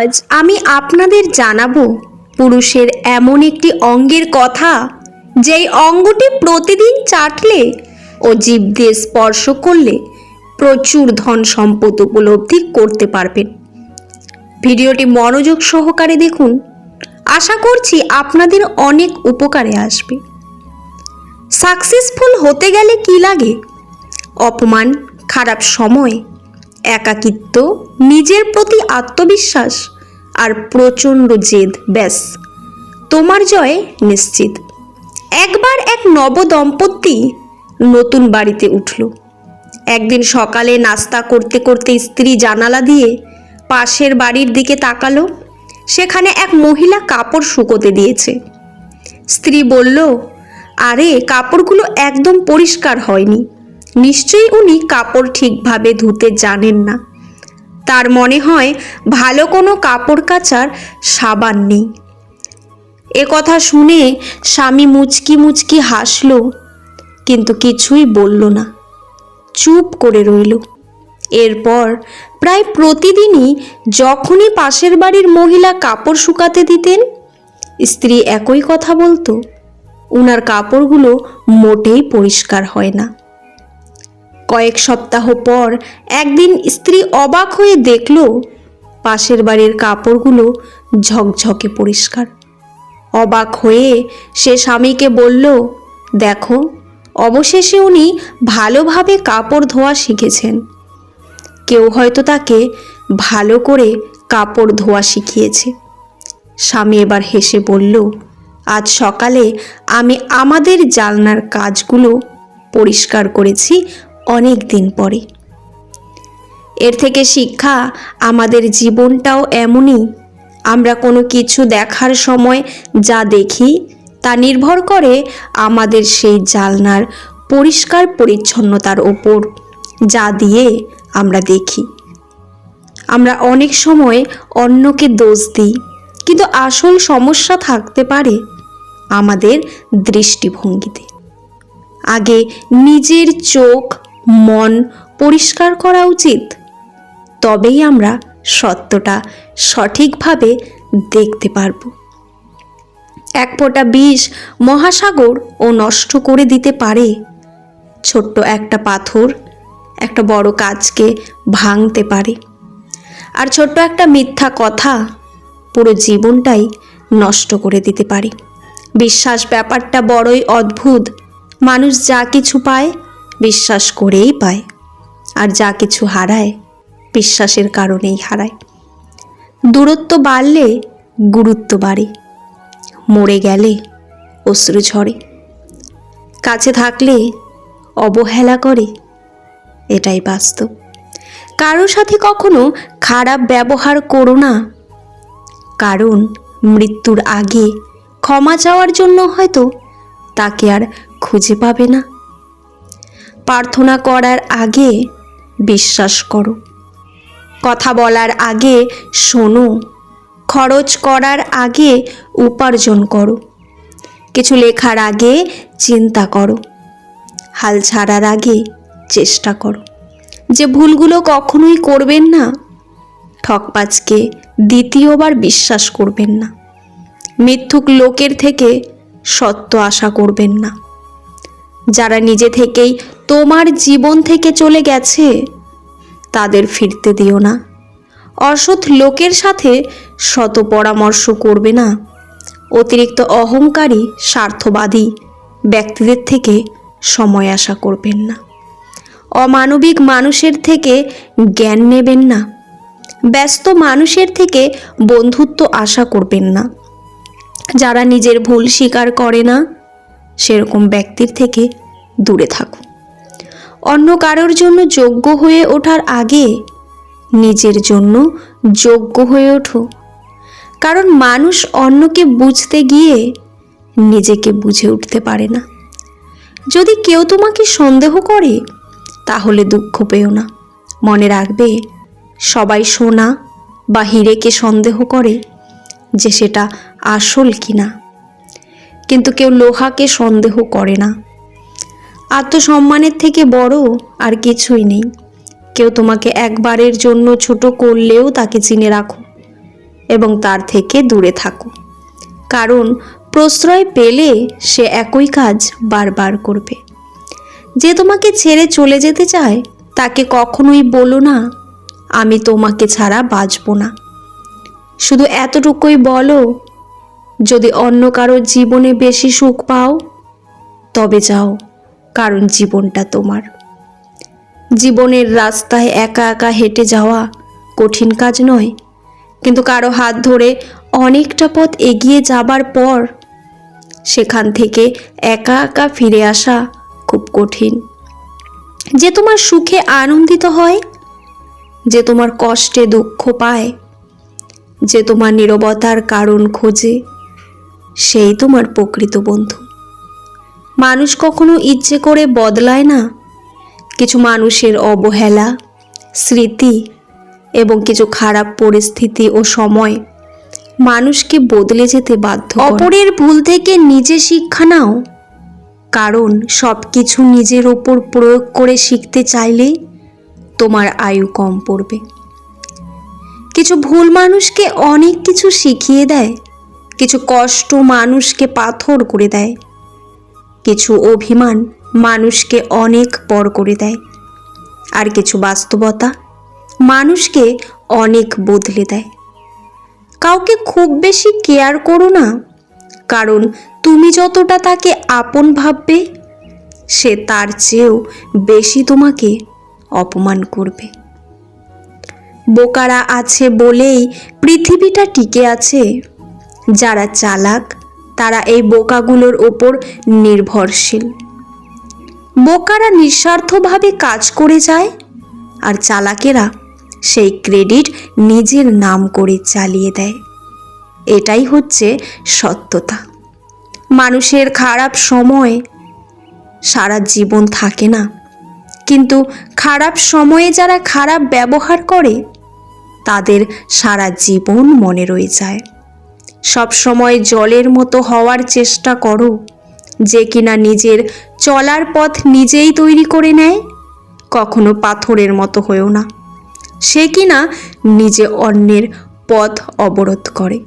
আজ আমি আপনাদের জানাব পুরুষের এমন একটি অঙ্গের কথা, যেই অঙ্গটি প্রতিদিন চাটলে ও জীব দিয়ে স্পর্শ করলে প্রচুর ধন সম্পদ উপলব্ধি করতে পারবেন। ভিডিওটি মনোযোগ সহকারে দেখুন। আশা করছি আপনাদের অনেক উপকারে আসবে। সাকসেসফুল হতে গেলে কি লাগে? অপমান, খারাপ সময় একাকিত্ব, নিজের প্রতি আত্মবিশ্বাস আর প্রচণ্ড জেদ, ব্যাস। তোমার জয় নিশ্চিত। একবার এক নব দম্পতি নতুন বাড়িতে উঠল। একদিন সকালে নাস্তা করতে করতে স্ত্রী জানালা দিয়ে পাশের বাড়ির দিকে তাকালো। সেখানে এক মহিলা কাপড় শুকোতে দিয়েছে। স্ত্রী বলল, আরে, কাপড়গুলো একদম পরিষ্কার হয়নি। নিশ্চয়ই উনি কাপড় ঠিকভাবে ধুতে জানেন না। তার মনে হয় ভালো কোনো কাপড় কাচার সাবান নেই। এ কথা শুনে স্বামী মুচকি মুচকি হাসল, কিন্তু কিছুই বলল না। চুপ করে রইল। এরপর প্রায় প্রতিদিনই যখনই পাশের বাড়ির মহিলা কাপড় শুকাতে দিতেন, স্ত্রী একই কথা বলতো, উনার কাপড়গুলো মোটেই পরিষ্কার হয় না। কয়েক সপ্তাহ পর একদিন স্ত্রী অবাক হয়ে দেখল পাশের বাড়ির কাপড়গুলো ঝকঝকে পরিষ্কার। অবাক হয়ে সে স্বামীকে বলল, দেখো, অবশেষে উনি ভালোভাবে কাপড় ধোয়া শিখেছেন। কেউ হয়তো তাকে ভালো করে কাপড় ধোয়া শিখিয়েছে। স্বামী এবার হেসে বলল, আজ সকালে আমি আমাদের জালনার কাজগুলো পরিষ্কার করেছি অনেক দিন পরে। এর থেকে শিক্ষা আমাদের জীবনটাও এমনই। আমরা কোনো কিছু দেখার সময় যা দেখি তা নির্ভর করে আমাদের সেই জালনার পরিষ্কার পরিচ্ছন্নতার ওপর যা দিয়ে আমরা দেখি। আমরা অনেক সময় অন্যকে দোষ দিই, কিন্তু আসল সমস্যা থাকতে পারে আমাদের দৃষ্টিভঙ্গিতে। আগে নিজের চোখ মন পরিষ্কার করা উচিত। তবেই আমরা সত্যটা সঠিকভাবে দেখতে পারব। এক ফোঁটা বিষ মহাসাগর ও নষ্ট করে দিতে পারে। ছোট্ট একটা পাথর একটা বড় কাজকে ভাঙতে পারে। আর ছোট্ট একটা মিথ্যা কথা পুরো জীবনটাই নষ্ট করে দিতে পারে। বিশ্বাস ব্যাপারটা বড়ই অদ্ভুত। মানুষ যা কিছু পায় বিশ্বাস করেই পায়। আর যা কিছু হারায়, বিশ্বাসের কারণেই হারায়। দূরত্ব বাড়লে গুরুত্ব বাড়ে। মরে গেলে অশ্রু ঝরে। কাছে থাকলে অবহেলা করে। এটাই বাস্তব। কারও সাথে কখনো খারাপ ব্যবহার করো না। কারণ মৃত্যুর আগে ক্ষমা চাওয়ার জন্য হয়তো তাকে আর খুঁজে পাবে না। প্রার্থনা করার আগে বিশ্বাস করো। কথা বলার আগে শোনো। খরচ করার আগে উপার্জন করো। কিছু লেখার আগে চিন্তা করো। হাল ছাড়ার আগে চেষ্টা করো। যে ভুলগুলো কখনোই করবেন না, ঠকবাজকে দ্বিতীয়বার বিশ্বাস করবেন না। মিথ্যুক লোকের থেকে সত্য আশা করবেন না। যারা নিজে থেকেই তোমার জীবন থেকে চলে গেছে, তাদের ফিরতে দিও না। অসৎ লোকের সাথে শত পরামর্শ করবে না। অতিরিক্ত অহংকারী, স্বার্থবাদী ব্যক্তিদের থেকে সময় আশা করবেন না। অমানবিক মানুষের থেকে জ্ঞান নেবেন না। ব্যস্ত মানুষের থেকে বন্ধুত্ব আশা করবেন না। যারা নিজের ভুল স্বীকার করে না, সেরকম ব্যক্তির থেকে দূরে থাকুন। অন্য কারোর জন্য যোগ্য হয়ে ওঠার আগে নিজের জন্য যোগ্য হয়ে ওঠো। কারণ মানুষ অন্যকে বুঝতে গিয়ে নিজেকে বুঝে উঠতে পারে না। যদি কেউ তোমাকে সন্দেহ করে, তাহলে দুঃখ পেও না। মনে রাখবে, সবাই সোনা বা হিরেকে সন্দেহ করে যে সেটা আসল কিনা। কিন্তু কেউ লোহাকে সন্দেহ করে না। আত্মসম্মানের থেকে বড় আর কিছুই নেই। কেউ তোমাকে একবারের জন্য ছোট করলেও তাকে চিনে রাখো এবং তার থেকে দূরে থাকো। কারণ প্রশ্রয় পেলে সে একই কাজ বারবার করবে। যে তোমাকে ছেড়ে চলে যেতে চায়, তাকে কখনোই বলো না, আমি তোমাকে ছাড়া বাঁচব না। শুধু এতটুকুই বলো, যদি অন্য কারোর জীবনে বেশি সুখ পাও, তবে যাও। কারণ জীবনটা তোমার। জীবনের রাস্তায় একা একা হেঁটে যাওয়া কঠিন কাজ নয়, কিন্তু কারও হাত ধরে অনেকটা পথ এগিয়ে যাবার পর সেখান থেকে একা একা ফিরে আসা খুব কঠিন। যে তোমার সুখে আনন্দিত হয়, যে তোমার কষ্টে দুঃখ পায়, যে তোমার নীরবতার কারণ খোঁজে, সেই তোমার প্রকৃত বন্ধু। মানুষ কখনো ইচ্ছে করে বদলায় না। কিছু মানুষের অবহেলা স্মৃতি এবং কিছু খারাপ পরিস্থিতি ও সময় মানুষকে বদলে যেতে বাধ্য অপরের ভুল থেকে নিজে শিক্ষা নাও। কারণ সব কিছু নিজের ওপর প্রয়োগ করে শিখতে চাইলে তোমার আয়ু কম পড়বে। কিছু ভুল মানুষকে অনেক কিছু শিখিয়ে দেয়। কিছু কষ্ট মানুষকে পাথর করে দেয়। কিছু অভিমান মানুষকে অনেক পর করে দেয়। আর কিছু বাস্তবতা মানুষকে অনেক বদলে দেয়। কাউকে খুব বেশি কেয়ার করো না, কারণ তুমি যতটা তাকে আপন ভাববে, সে তার চেয়েও বেশি তোমাকে অপমান করবে। বোকারা আছে বলেই পৃথিবীটা টিকে আছে, যারা চালাক তারা এই বোকাগুলোর ওপর নির্ভরশীল। বোকারা নিঃস্বার্থভাবে কাজ করে যায়, আর চালাকেরা সেই ক্রেডিট নিজের নাম করে চালিয়ে দেয়। এটাই হচ্ছে সত্যতা। মানুষের খারাপ সময় সারা জীবন থাকে না। কিন্তু খারাপ সময়ে যারা খারাপ ব্যবহার করে, তাদের সারা জীবন মনে রয়ে যায়। সব সময় জলের মতো হওয়ার চেষ্টা করো। যে কিনা নিজের চলার পথ নিজেই তৈরি করে নেয়, কখনো পাথরের মতো হয়েও না। সে কিনা নিজে অন্যের পথ অবরোধ করে।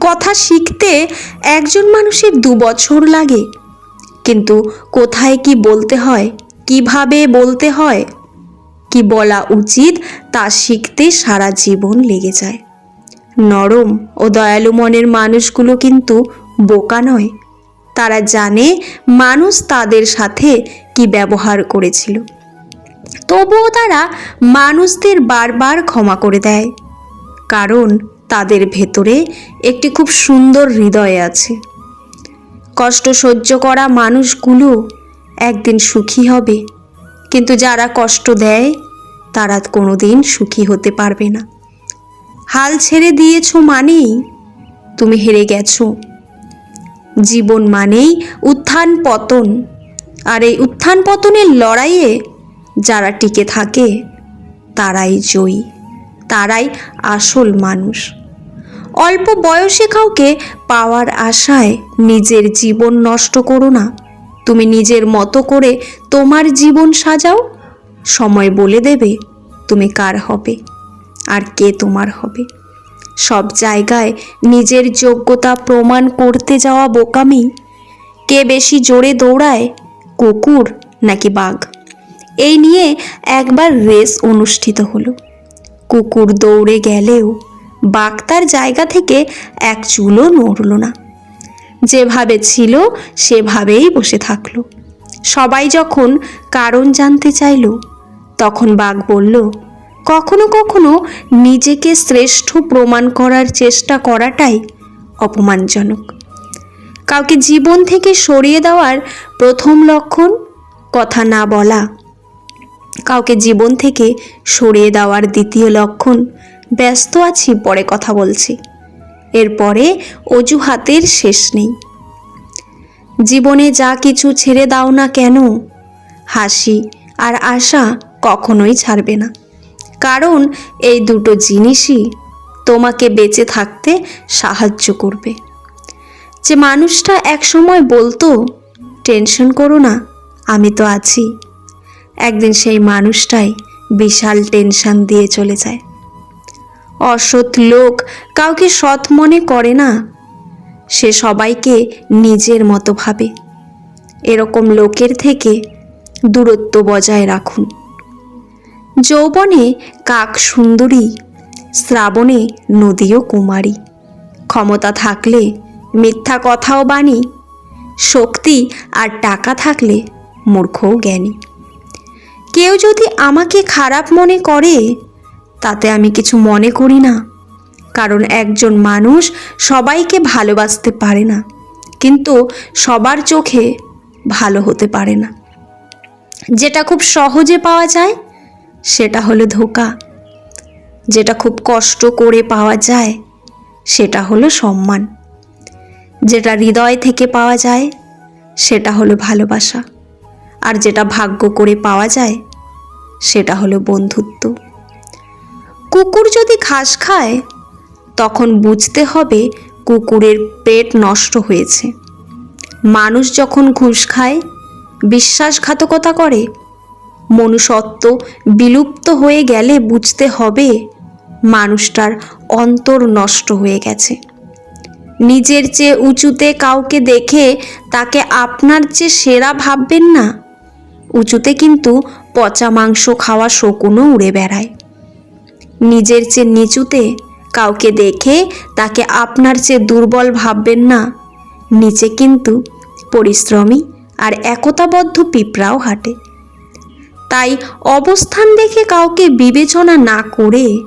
কথা শিখতে একজন মানুষের দু বছর লাগে। কিন্তু কোথায় কি বলতে হয়, কীভাবে বলতে হয়, কি বলা উচিত তা শিখতে সারা জীবন লেগে যায়। নরম ও দয়ালু মনের মানুষগুলো কিন্তু বোকা নয়। তারা জানে মানুষ তাদের সাথে কি ব্যবহার করেছিল। তবুও তারা মানুষদের বারবার ক্ষমা করে দেয়। কারণ তাদের ভেতরে একটি খুব সুন্দর হৃদয় আছে। কষ্ট সহ্য করা মানুষগুলো একদিন সুখী হবে। কিন্তু যারা কষ্ট দেয়, তারা কোনোদিন সুখী হতে পারবে না। হাল ছেড়ে দিয়েছ মানেই তুমি হেরে গেছো। জীবন মানেই উত্থান পতন, আর এই উত্থান পতনের লড়াইয়ে যারা টিকে থাকে, তারাই জয়ী, তারাই আসল মানুষ। অল্প বয়সে কাউকে পাওয়ার আশায় নিজের জীবন নষ্ট করো না। তুমি নিজের মতো করে তোমার জীবন সাজাও, সময় বলে দেবে তুমি কার হবে। আর কে তোমার হবে? সব জায়গায় নিজের যোগ্যতা প্রমাণ করতে যাওয়া বোকামি? কে বেশি জোরে দৌড়ায়, কুকুর নাকি বাঘ? এই নিয়ে একবার রেস অনুষ্ঠিত হলো। কুকুর দৌড়ে গেলেও বাঘ তার জায়গা থেকে এক চুলও নড়ল না। যেভাবে ছিল, সেভাবেই বসে থাকল। সবাই যখন কারণ জানতে চাইল, তখন বাঘ বলল কখনো কখনো নিজেকে শ্রেষ্ঠ প্রমাণ করার চেষ্টা করাটাই অপমানজনক। কাউকে জীবন থেকে সরিয়ে দেওয়ার প্রথম লক্ষণ কথা না বলা। কাউকে জীবন থেকে সরিয়ে দেওয়ার দ্বিতীয় লক্ষণ, ব্যস্ত আছি, পরে কথা বলছি। এরপরে অজুহাতের শেষ নেই। জীবনে যা কিছু ছেড়ে দাও না কেন? হাসি আর আশা কখনোই ছাড়বে না। কারণ এই দুটো জিনিসই তোমাকে বেঁচে থাকতে সাহায্য করবে। যে মানুষটা একসময় বলতো, টেনশন করো না, আমি তো আছি। একদিন সেই মানুষটাই বিশাল টেনশন দিয়ে চলে যায়। অসৎ লোক কাউকে সৎ মনে করে না। সে সবাইকে নিজের মতো ভাবে। এরকম লোকের থেকে দূরত্ব বজায় রাখুন। যৌবনে কাক সুন্দরী, শ্রাবণে নদীও কুমারী। ক্ষমতা থাকলে মিথ্যা কথাও বাণী, শক্তি আর টাকা থাকলে মূর্খও জ্ঞানী। কেউ যদি আমাকে খারাপ মনে করে, তাতে আমি কিছু মনে করি না, কারণ একজন মানুষ সবাইকে ভালোবাসতে পারে না, কিন্তু সবার চোখে ভালো হতে পারে না। যেটা খুব সহজে পাওয়া যায় সেটা হলো ধোকা। যেটা খুব কষ্ট করে পাওয়া যায়, সেটা হলো সম্মান। যেটা হৃদয় থেকে পাওয়া যায়, সেটা হলো ভালোবাসা। আর যেটা ভাগ্য করে পাওয়া যায়, সেটা হলো বন্ধুত্ব। কুকুর যদি ঘাস খায়, তখন বুঝতে হবে কুকুরের পেট নষ্ট হয়েছে। মানুষ যখন ঘুষ খায়, বিশ্বাসঘাতকতা করে মনুষ্যত্ব বিলুপ্ত হয়ে গেলে বুঝতে হবে মানুষটার অন্তর নষ্ট হয়ে গেছে। নিজের চেয়ে উঁচুতে কাউকে দেখে তাকে আপনার চেয়ে সেরা ভাববেন না। উঁচুতে কিন্তু পচা মাংস খাওয়া শকুনও উড়ে বেড়ায়। নিজের চেয়ে নিচুতে কাউকে দেখে তাকে আপনার চেয়ে দুর্বল ভাববেন না। নিচে কিন্তু পরিশ্রমী আর একতাবদ্ধ পিঁপড়াও হাঁটে। তাই অবস্থান দেখে কাউকে বিবেচনা না করে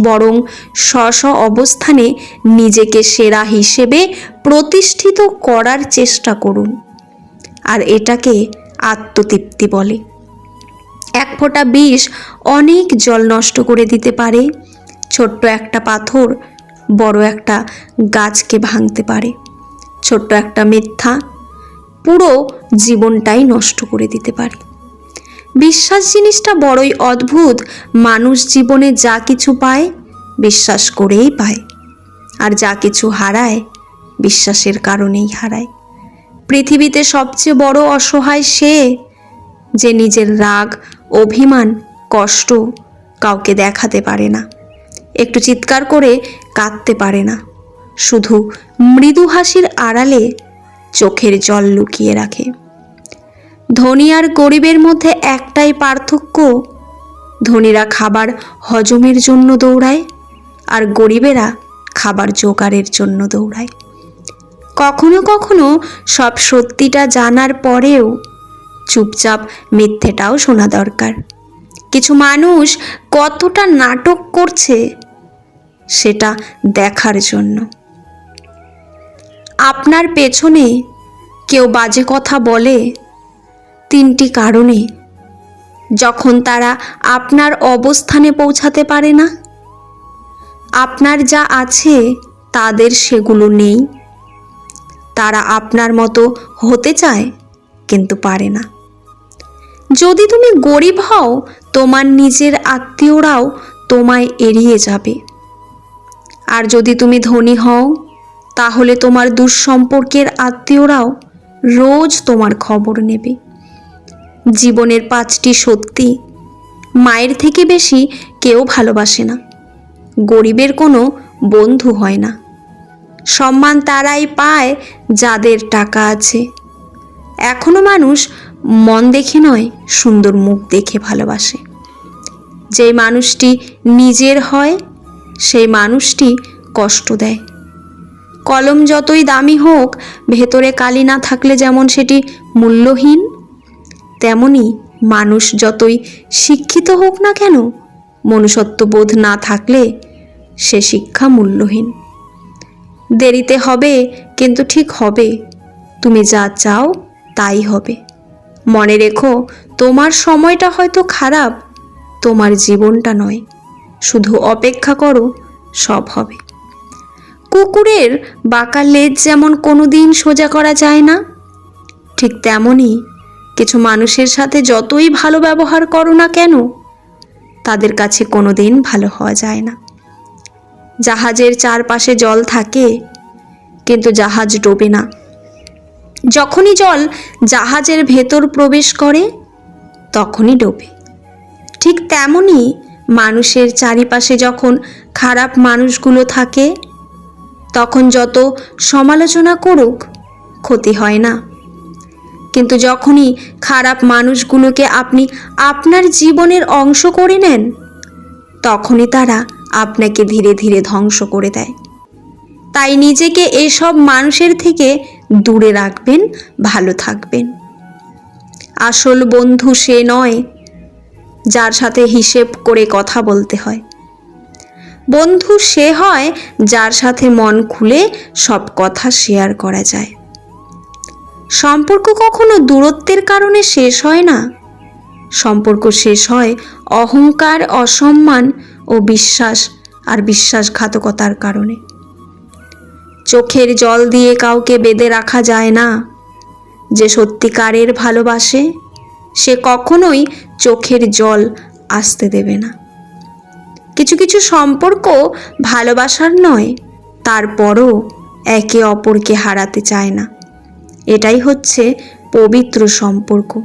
বরং স্ব স্ব অবস্থানে নিজেকে সেরা হিসেবে প্রতিষ্ঠিত করার চেষ্টা করুন। আর এটাকে আত্মতৃপ্তি বলে। এক ফোঁটা বিষ অনেক জল নষ্ট করে দিতে পারে, ছোট্ট একটা পাথর বড় একটা গাছকে ভাঙতে পারে, ছোট্ট একটা মিথ্যা পুরো জীবনটাই নষ্ট করে দিতে পারে। বিশ্বাস জিনিসটা বড়ই অদ্ভুত। মানুষ জীবনে যা কিছু পায়, বিশ্বাস করেই পায়। আর যা কিছু হারায়, বিশ্বাসের কারণেই হারায়। পৃথিবীতে সবচেয়ে বড় অসহায় সে যে নিজের রাগ, অভিমান, কষ্ট কাউকে দেখাতে পারে না। একটু চিৎকার করে কাঁদতে পারে না। শুধু মৃদু হাসির আড়ালে চোখের জল লুকিয়ে রাখে। ধনী আর গরিবের মধ্যে একটাই পার্থক্য, ধনীরা খাবার হজমের জন্য দৌড়ায় আর গরিবেরা খাবার জোগাড়ের জন্য দৌড়ায়। কখনো কখনো সব সত্যিটা জানার পরেও চুপচাপ মিথ্যেটাও শোনা দরকার। কিছু মানুষ কতটা নাটক করছে সেটা দেখার জন্য। আপনার পেছনে কেউ বাজে কথা বলে তিনটি কারণে। যখন তারা আপনার অবস্থানে পৌঁছাতে পারে না, আপনার যা আছে তাদের সেগুলো নেই। তারা আপনার মতো হতে চায়, কিন্তু পারে না। যদি তুমি গরিব হও, তোমার নিজের আত্মীয়রাও তোমায় এড়িয়ে যাবে। আর যদি তুমি ধনী হও, তাহলে তোমার দুঃসম্পর্কের আত্মীয়রাও রোজ তোমার খবর নেবে। জীবনের পাঁচটি সত্যি। মায়ের থেকে বেশি কেউ ভালোবাসে না। গরিবের কোনো বন্ধু হয় না। সম্মান তারাই পায় যাদের টাকা আছে। এখনও মানুষ মন দেখে নয়, সুন্দর মুখ দেখে ভালোবাসে। যেই মানুষটি নিজের হয়, সেই মানুষটি কষ্ট দেয়। কলম যতই দামি হোক, ভেতরে কালি না থাকলে যেমন সেটি মূল্যহীন তেমনি মানুষ যতই শিক্ষিত হোক না কেন, মনুষ্যত্ববোধ না থাকলে সে শিক্ষা মূল্যহীন। দেরিতে হবে কিন্তু ঠিক হবে। তুমি যা চাও তাই হবে। মনে রেখো, তোমার সময়টা হয়তো খারাপ, তোমার জীবনটা নয়। শুধু অপেক্ষা করো, সব হবে। কুকুরের বাঁকা লেজ যেমন কোনো দিন সোজা করা যায় না, ঠিক তেমনই কিছু মানুষের সাথে যতই ভালো ব্যবহার করো না কেন, তাদের কাছে কোনো দিন ভালো হওয়া যায় না। জাহাজের চারপাশে জল থাকে, কিন্তু জাহাজ ডোবে না। যখনই জল জাহাজের ভেতর প্রবেশ করে, তখনই ডোবে। ঠিক তেমনই মানুষের চারিপাশে যখন খারাপ মানুষগুলো থাকে, তখন যত সমালোচনা করুক, ক্ষতি হয় না। কিন্তু যখনই খারাপ মানুষগুলোকে আপনি আপনার জীবনের অংশ করে নেন, তখনই তারা আপনাকে ধীরে ধীরে ধ্বংস করে দেয়। তাই নিজেকে এসব মানুষের থেকে দূরে রাখবেন, ভালো থাকবেন। আসল বন্ধু সে নয় যার সাথে হিসেব করে কথা বলতে হয়। বন্ধু সে হয় যার সাথে মন খুলে সব কথা শেয়ার করা যায়। সম্পর্ক কখনো দূরত্বের কারণে শেষ হয় না। সম্পর্ক শেষ হয় অহংকার, অসম্মান ও বিশ্বাস আর বিশ্বাসঘাতকতার কারণে। চোখের জল দিয়ে কাউকে বেঁধে রাখা যায় না। যে সত্যিকারের ভালোবাসে, সে কখনোই চোখের জল আসতে দেবে না। কিছু কিছু সম্পর্ক ভালোবাসার নয়, তারপরও একে অপরকে হারাতে চায় না। এটাই হচ্ছে পবিত্র সম্পর্ক,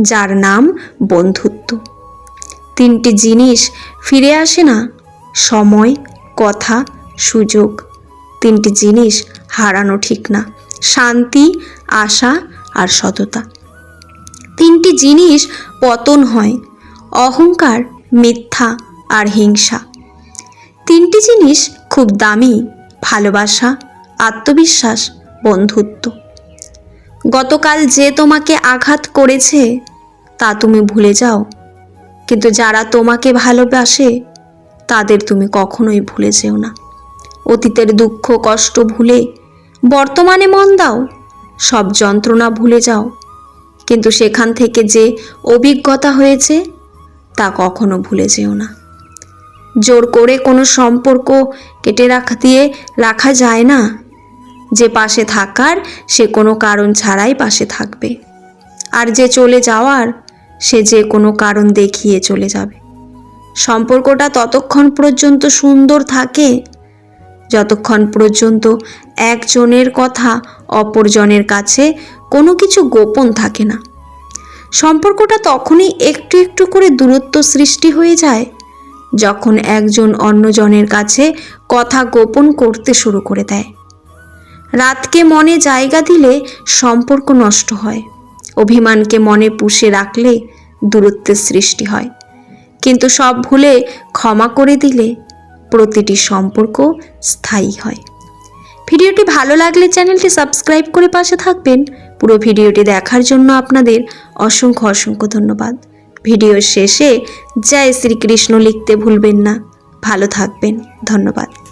যার নাম বন্ধুত্ব। তিনটি জিনিস ফিরে আসে না, সময়, কথা, সুযোগ। তিনটি জিনিস হারানো ঠিক না, শান্তি, আশা আর সততা। তিনটি জিনিস পতন হয়, অহংকার, মিথ্যা আর হিংসা। তিনটি জিনিস খুব দামি, ভালোবাসা, আত্মবিশ্বাস, বন্ধুত্ব। গতকাল যে তোমাকে আঘাত করেছে, তা তুমি ভুলে যাও। কিন্তু যারা তোমাকে ভালোবাসে, তাদের তুমি কখনোই ভুলে যেও না। অতীতের দুঃখ, কষ্ট ভুলে, বর্তমানে মন দাও, সব যন্ত্রণা ভুলে যাও। কিন্তু সেখান থেকে যে অভিজ্ঞতা হয়েছে, তা কখনো ভুলে যেও না। জোর করে কোনো সম্পর্ক কেটে রাখা, দিয়ে রাখা যায় না। যে পাশে থাকার, সে কোনো কারণ ছাড়াই পাশে থাকবে। আর যে চলে যাওয়ার, সে যে কোনো কারণ দেখিয়ে চলে যাবে। সম্পর্কটা ততক্ষণ পর্যন্ত সুন্দর থাকে, যতক্ষণ পর্যন্ত একজনের কথা অপরজনের কাছে কোনো কিছু গোপন থাকে না। সম্পর্কটা তখনই একটু একটু করে দূরত্ব সৃষ্টি হয়ে যায়, যখন একজন অন্যজনের কাছে কথা গোপন করতে শুরু করে দেয়। রাতকে মনে জায়গা দিলে সম্পর্ক নষ্ট হয়। অভিমানকে মনে পুষে রাখলে দূরত্বের সৃষ্টি হয়। কিন্তু সব ভুলে ক্ষমা করে দিলে প্রতিটি সম্পর্ক স্থায়ী হয়। ভিডিওটি ভালো লাগলে চ্যানেলটি সাবস্ক্রাইব করে পাশে থাকবেন। পুরো ভিডিওটি দেখার জন্য আপনাদের অসংখ্য অসংখ্য ধন্যবাদ। ভিডিওর শেষে জয় শ্রীকৃষ্ণ লিখতে ভুলবেন না। ভালো থাকবেন। ধন্যবাদ।